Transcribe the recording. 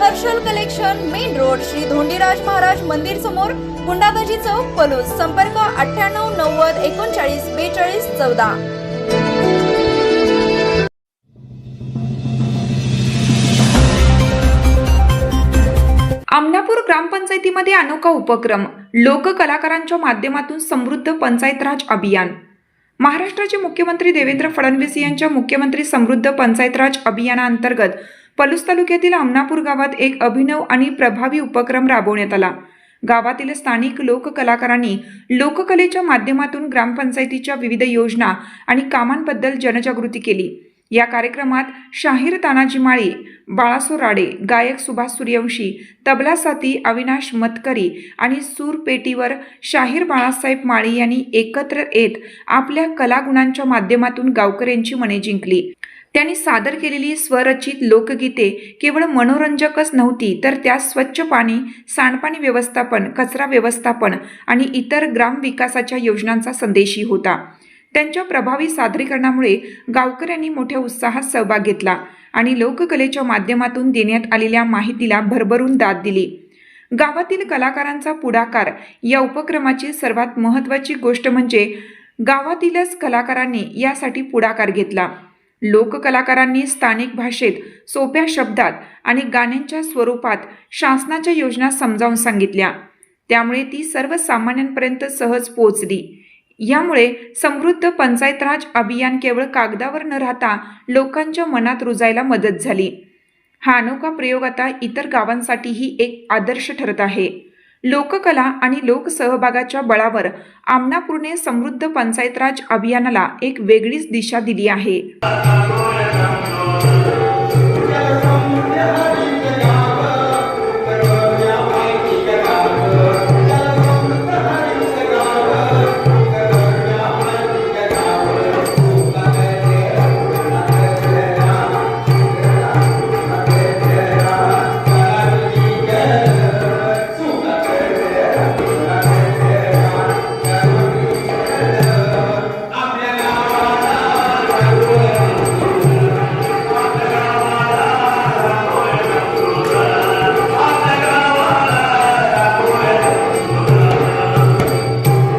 Harshal collection main road Shri Dhondiraj Maharaj मंदिर समोर गुंडाबाजी चौक पलूस. संपर्क अठ्ठ्याण्णव नव्वद एकोणचाळीस बेचाळीस चौदा. आमनापूर ग्रामपंचायतीमध्ये अनोखा उपक्रम लोककलाकारांच्या माध्यमातून समृद्ध पंचायत राज अभियान. महाराष्ट्राचे मुख्यमंत्री देवेंद्र फडणवीस यांच्या मुख्यमंत्री समृद्ध पंचायत राज अभियानाअंतर्गत पलूस तालुक्यातील आमनापूर गावात एक अभिनव आणि प्रभावी उपक्रम राबवण्यात आला. गावातील स्थानिक लोककलाकारांनी लोककलेच्या माध्यमातून ग्रामपंचायतीच्या विविध योजना आणि कामांबद्दल जनजागृती केली. या कार्यक्रमात शाहीर तानाजी माळी बाळासो राडे गायक सुभाष सूर्यवंशी तबला साथी अविनाश मतकरी आणि सूरपेटीवर शाहीर बाळासाहेब माळी यांनी एकत्र येत आपल्या कलागुणांच्या माध्यमातून गावकऱ्यांची मने जिंकली. त्यांनी सादर केलेली स्वरचित लोकगीते केवळ मनोरंजकच नव्हती तर त्यात स्वच्छ पाणी सांडपाणी व्यवस्थापन कचरा व्यवस्थापन आणि इतर ग्रामविकासाच्या योजनांचा संदेशही होता. त्यांच्या प्रभावी सादरीकरणामुळे गावकऱ्यांनी मोठ्या उत्साहात सहभाग घेतला आणि लोककलेच्या माध्यमातून देण्यात आलेल्या माहितीला भरभरून दाद दिली. गावातील कलाकारांचा पुढाकार या उपक्रमाची सर्वात महत्त्वाची गोष्ट म्हणजे गावातीलच कलाकारांनी यासाठी पुढाकार घेतला. लोककलाकारांनी स्थानिक भाषेत सोप्या शब्दात आणि गाण्यांच्या स्वरूपात शासनाच्या योजना समजावून सांगितल्या. त्यामुळे ती सर्वसामान्यांपर्यंत सहज पोचली यामुळे समृद्ध पंचायत राज अभियान केवळ कागदावर न राहता लोकांच्या मनात रुजायला मदत झाली. हा अनोखा प्रयोग आता इतर गावांसाठीही एक आदर्श ठरत आहे. लोककला आणि लोकसहभागाच्या बळावर आमनापूरने समृद्ध पंचायत राज अभियानाला एक वेगळीच दिशा दिली आहे.